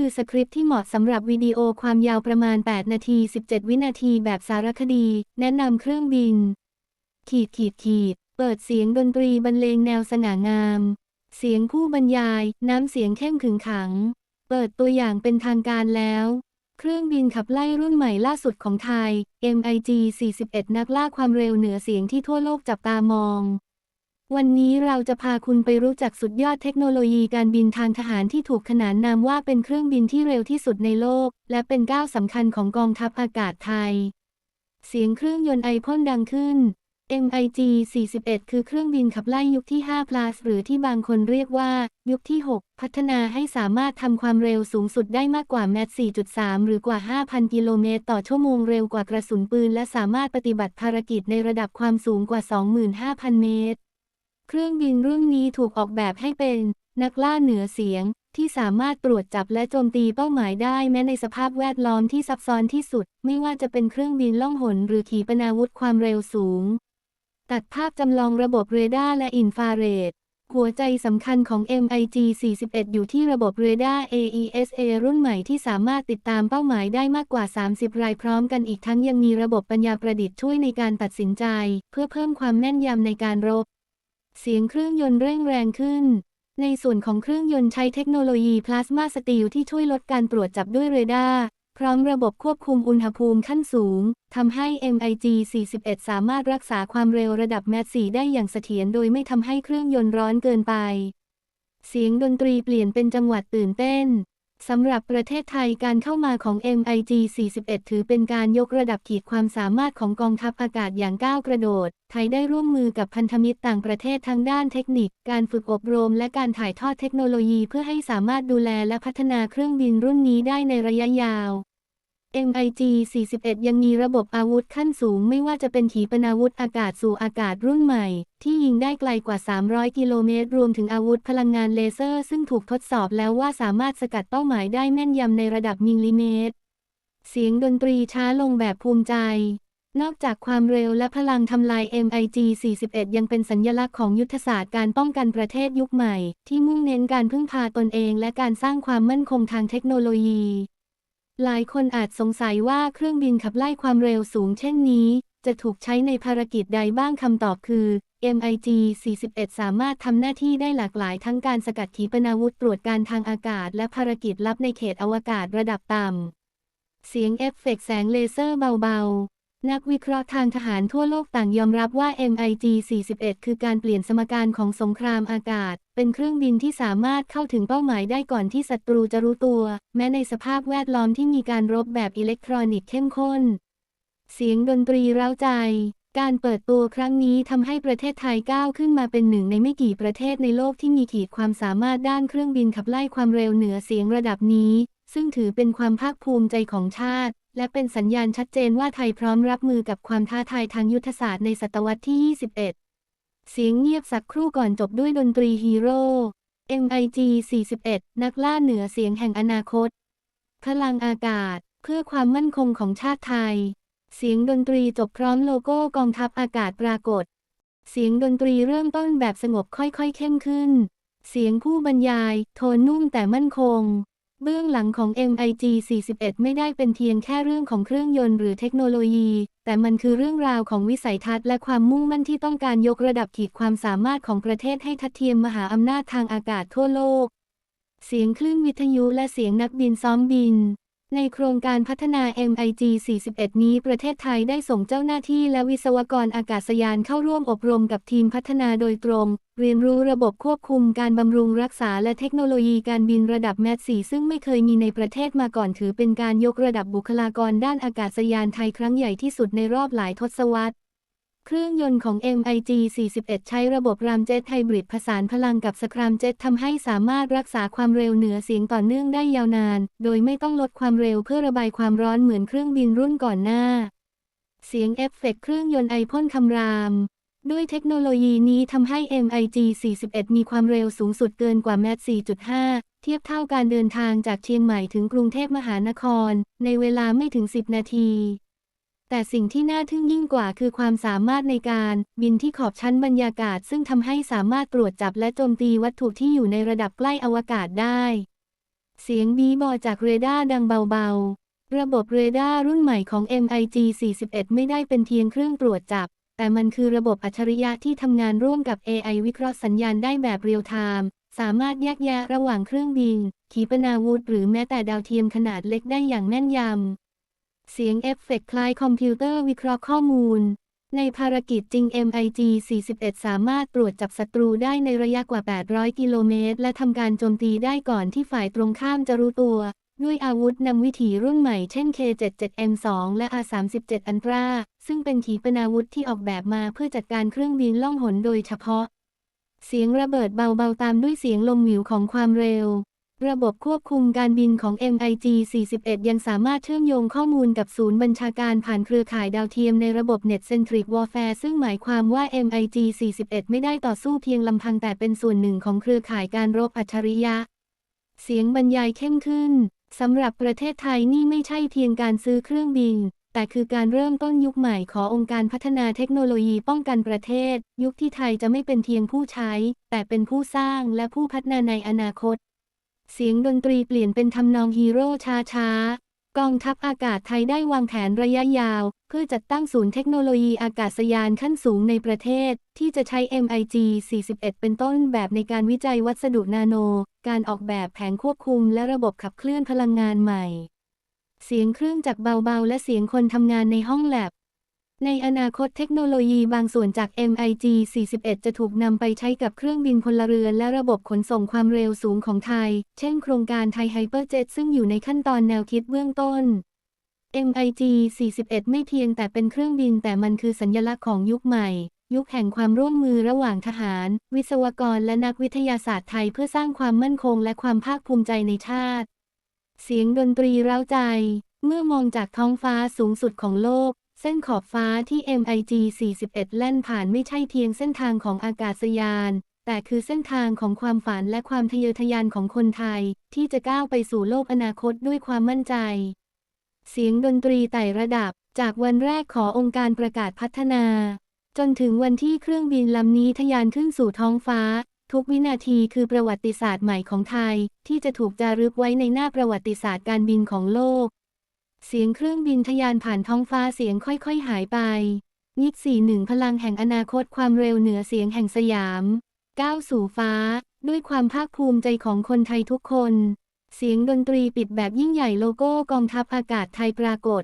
คือสคริปต์ที่เหมาะสำหรับวิดีโอความยาวประมาณ 8 นาที 17 วินาทีแบบสารคดี แนะนำเครื่องบิน ขีดขีดขีด เปิดเสียงดนตรีบรรเลงแนวสง่างาม เสียงผู้บรรยาย น้ำเสียงเข้มขึงขัง เปิดตัวอย่างเป็นทางการแล้วเครื่องบินขับไล่รุ่นใหม่ล่าสุดของไทย MiG 41 นักล่าความเร็วเหนือเสียงที่ทั่วโลกจับตามอง วันนี้เราจะพาคุณไปรู้จักสุดยอดเทคโนโลยีการบินทางทหารที่ถูกขนานนามว่าเป็นเครื่องบินที่เร็วที่สุดในโลก และเป็นก้าวสำคัญของกองทัพอากาศไทย เสียงเครื่องยนต์ไอพ่นดังขึ้น MiG 41 คือเครื่องบินขับไล่ยุคที่ 5 plus หรือที่บางคนเรียกว่า ยุคที่ 6 พัฒนาให้สามารถทำความเร็วสูงสุดได้มากกว่าแมท4.3 หรือกว่า 5,000 กิโลเมตรต่อชั่วโมงเร็วกว่ากระสุนปืน และสามารถปฏิบัติภารกิจในระดับความสูงกว่า 25,000 เมตร เครื่องบินรุ่นนี้ถูกออกแบบให้เป็นนักล่าเหนือเสียงที่สามารถตรวจจับและโจมตีเป้าหมายได้แม้ในสภาพแวดล้อมที่ซับซ้อนที่สุด ไม่ว่าจะเป็นเครื่องบินล่องหนหรือขีปนาวุธความเร็วสูง ตัดภาพจำลองระบบเรดาร์และอินฟราเรดหัวใจสำคัญของ MiG 41 อยู่ที่ระบบเรดาร์ AESA รุ่นใหม่ที่สามารถติดตามเป้าหมายได้มากกว่า 30 รายพร้อมกันอีกทั้งยังมีระบบปัญญาประดิษฐ์ช่วยในการตัดสินใจ เพื่อเพิ่มความแม่นยำในการรบ เสียงเครื่องยนต์เร่งแรงขึ้น ในส่วนของเครื่องยนต์ใช้เทคโนโลยีพลาสมาสตีลที่ช่วยลดการตรวจจับด้วยเรดาร์พร้อมระบบควบคุมอุณหภูมิขั้นสูง ทำให้ MiG 41 สามารถรักษาความเร็วระดับแมท4ได้อย่างเสถียรโดยไม่ทำให้เครื่องยนต์ร้อนเกินไป เสียงดนตรีเปลี่ยนเป็นจังหวัดตื่นเต้น สำหรับประเทศไทยการเข้ามาของ MiG 41 ถือเป็นการยกระดับขีดความสามารถของกองทัพอากาศอย่างก้าวกระโดด ไทยได้ร่วมมือกับพันธมิตรต่างประเทศทั้งด้านเทคนิค การฝึกอบรม และการถ่ายทอดเทคโนโลยีเพื่อให้สามารถดูแลและพัฒนาเครื่องบินรุ่นนี้ได้ในระยะยาว MiG 41 ยังมีระบบอาวุธขั้นสูงไม่ว่าจะเป็นขีปนาวุธอากาศสู่อากาศรุ่นใหม่ ที่ยิงได้ไกลกว่า 300 กิโลเมตร รวมถึงอาวุธพลังงานเลเซอร์ ซึ่งถูกทดสอบแล้วว่าสามารถสกัดเป้าหมายได้แม่นยำในระดับมิลลิเมตร เสียงดนตรีช้าลงแบบภูมิใจ นอกจากความเร็วและพลังทำลาย MiG 41 ยังเป็นสัญญลักษณ์ของยุทธศาสตร์การป้องกันประเทศยุคใหม่ ที่มุ่งเน้นการพึ่งพาตนเอง และการสร้างความมั่นคงทางเทคโนโลยี หลายคนอาจสงสัยว่าเครื่องบินขับไล่ความเร็วสูงเช่นนี้ จะถูกใช้ในภารกิจใดบ้างคำตอบคือ MiG 41 สามารถทำหน้าที่ได้หลากหลายทั้งการสกัดขีปนาวุธตรวจการทางอากาศ และภารกิจลับในเขตอวกาศระดับต่ำ เสียงเอฟเฟกต์แสงเลเซอร์เบาๆ นักวิเคราะห์ทางทหารทั่วโลกต่างยอมรับว่า MiG 41 คือการเปลี่ยนสมการของสงครามอากาศ เป็นเครื่องบินที่สามารถเข้าถึงเป้าหมายได้ก่อนที่ศัตรูจะรู้ตัว แม้ในสภาพแวดล้อมที่มีการรบแบบอิเล็กทรอนิกส์เข้มข้น เสียงดนตรีเร้าใจ การเปิดตัวครั้งนี้ทำให้ประเทศไทยก้าวขึ้นมาเป็นหนึ่งในไม่กี่ประเทศในโลกที่มีขีดความสามารถด้านเครื่องบินขับไล่ความเร็วเหนือเสียงระดับนี้ ซึ่งถือเป็นความภาคภูมิใจของชาติ และเป็นสัญญาณชัดเจนว่าไทยพร้อมรับมือกับความท้าทายทางยุทธศาสตร์ในศตวรรษที่ 21 เสียงเงียบสักครู่ก่อนจบด้วยดนตรีฮีโร่ MiG 41 นักล่าเหนือเสียงแห่งอนาคต พลังอากาศ เพื่อความมั่นคงของชาติไทย เสียงดนตรีจบพร้อมโลโก้กองทัพอากาศปรากฏ เสียงดนตรีเริ่มต้นแบบสงบค่อยๆเข้มขึ้น เสียงผู้บรรยาย โทนนุ่มแต่มั่นคง เบื้องหลังของ MiG 41 ไม่ได้เป็นเพียงแค่เรื่องของเครื่องยนต์หรือเทคโนโลยี แต่มันคือเรื่องราวของวิสัยทัศน์และความมุ่งมั่นที่ต้องการยกระดับขีดความสามารถของประเทศให้ทัดเทียมมหาอำนาจทางอากาศทั่วโลก เสียงคลื่นวิทยุและเสียงนักบินซ้อมบิน ในโครงการพัฒนา MiG 41 นี้ประเทศไทยได้ส่งเจ้าหน้าที่และวิศวกรอากาศยานเข้าร่วมอบรมกับทีมพัฒนาโดยตรง เรียนรู้ระบบควบคุมการบำรุงรักษาและเทคโนโลยีการบินระดับแมท4ซึ่งไม่เคยมีในประเทศมาก่อนถือเป็นการยกระดับบุคลากรด้านอากาศยานไทยครั้งใหญ่ที่สุดในรอบหลายทศวรรษ เครื่องยนต์ของ MiG 41 ใช้ระบบรามเจ็ตไฮบริดผสานพลังกับสครามเจ็ตทำให้สามารถรักษาความเร็วเหนือเสียงต่อเนื่องได้ยาวนาน โดยไม่ต้องลดความเร็วเพื่อระบายความร้อนเหมือนเครื่องบินรุ่นก่อนหน้า เสียงเอฟเฟกต์เครื่องยนต์ไอพ่นคำราม ด้วยเทคโนโลยีนี้ทำให้ MiG 41 มีความเร็วสูงสุดเกินกว่าแมท4.5 เทียบเท่าการเดินทางจากเชียงใหม่ถึงกรุงเทพมหานคร ในเวลาไม่ถึง 10 นาที แต่สิ่งที่น่าทึ่งยิ่งกว่าคือความสามารถในการบินที่ขอบชั้นบรรยากาศ ซึ่งทำให้สามารถตรวจจับและโจมตีวัตถุที่อยู่ในระดับใกล้อวกาศได้ เสียงบีบอจากเรดาร์ดังเบาๆ ระบบเรดาร์รุ่นใหม่ของ MiG 41 ไม่ได้เป็นเพียงเครื่องตรวจจับ แต่มันคือระบบอัจฉริยะที่ทำงานร่วมกับ AI วิเคราะห์สัญญาณได้แบบเรียลไทม์สามารถแยกแยะระหว่างเครื่องบิน ขีปนาวุธ หรือแม้แต่ดาวเทียมขนาดเล็กได้อย่างแม่นยำ เสียงเอฟเฟกต์คล้ายคอมพิวเตอร์วิเคราะห์ข้อมูล ในภารกิจจริง MiG 41 สามารถตรวจจับศัตรูได้ในระยะกว่า 800 กิโลเมตร และทำการโจมตีได้ก่อนที่ฝ่ายตรงข้ามจะรู้ตัว ด้วยอาวุธนำวิถีรุ่นใหม่เช่น K77M2 และ R37 Ultra ซึ่งเป็นขีปนาวุธที่ออกแบบมาเพื่อจัดการเครื่องบินล่องหนโดยเฉพาะ เสียงระเบิดเบาๆตามด้วยเสียงลมหวิวของความเร็ว ระบบควบคุมการบินของ MiG 41 ยังสามารถเชื่อมโยงข้อมูลกับศูนย์บัญชาการผ่านเครือข่ายดาวเทียมในระบบ Net Centric Warfare ซึ่งหมายความว่า MiG 41 ไม่ได้ต่อสู้เพียงลำพังแต่เป็นส่วนหนึ่งของเครือข่ายการรบอัจฉริยะ เสียงบรรยายเข้มขึ้น สำหรับประเทศไทยนี่ไม่ใช่เพียงการซื้อเครื่องบิน แต่คือการเริ่มต้นยุคใหม่ขององค์การพัฒนาเทคโนโลยีป้องกันประเทศ ยุคที่ไทยจะไม่เป็นเพียงผู้ใช้ แต่เป็นผู้สร้างและผู้พัฒนาในอนาคต เสียงดนตรีเปลี่ยนเป็นทำนองฮีโร่ช้าๆ กองทัพอากาศไทยได้วางแผนระยะยาว เพื่อจัดตั้งศูนย์เทคโนโลยีอากาศยานขั้นสูงในประเทศ ที่จะใช้ MiG 41 เป็นต้นแบบในการวิจัยวัสดุนาโน การออกแบบแผงควบคุมและระบบขับเคลื่อนพลังงานใหม่ เสียงเครื่องจักรเบาๆ และเสียงคนทำงานในห้องแลบ ในอนาคตเทคโนโลยีบางส่วนจาก MiG 41 จะถูกนำไปใช้กับเครื่องบินพลเรือนและระบบขนส่งความเร็วสูงของไทย เช่นโครงการไทยไฮเปอร์เจ็ตซึ่งอยู่ในขั้นตอนแนวคิดเบื้องต้น MiG 41 ไม่เพียงแต่เป็นเครื่องบินแต่มันคือสัญลักษณ์ของยุคใหม่ ยุคแห่งความร่วมมือระหว่างทหาร วิศวกรและนักวิทยาศาสตร์ไทยเพื่อสร้างความมั่นคงและความภาคภูมิใจในชาติ เสียงดนตรีเร้าใจ เมื่อมองจากท้องฟ้าสูงสุดของโลก เส้นขอบฟ้าที่ MiG 41 แล่นผ่านไม่ใช่เพียงเส้นทางของอากาศยาน แต่คือเส้นทางของความฝันและความทะเยอทะยานของคนไทย ที่จะก้าวไปสู่โลกอนาคตด้วยความมั่นใจ เสียงดนตรีไต่ระดับ จากวันแรกขอองค์การประกาศพัฒนา จนถึงวันที่เครื่องบินลำนี้ทะยานขึ้นสู่ท้องฟ้า ทุกวินาทีคือประวัติศาสตร์ใหม่ของไทย ที่จะถูกจารึกไว้ในหน้าประวัติศาสตร์การบินของโลก เสียงเครื่องบินทะยานผ่านท้องฟ้าเสียงค่อยๆ หายไป นิกสี่หนึ่งพลังแห่งอนาคตความเร็วเหนือเสียงแห่งสยาม ก้าวสู่ฟ้า ด้วยความภาคภูมิใจของคนไทยทุกคน เสียงดนตรีปิดแบบยิ่งใหญ่โลโก้กองทัพอากาศไทยปรากฏ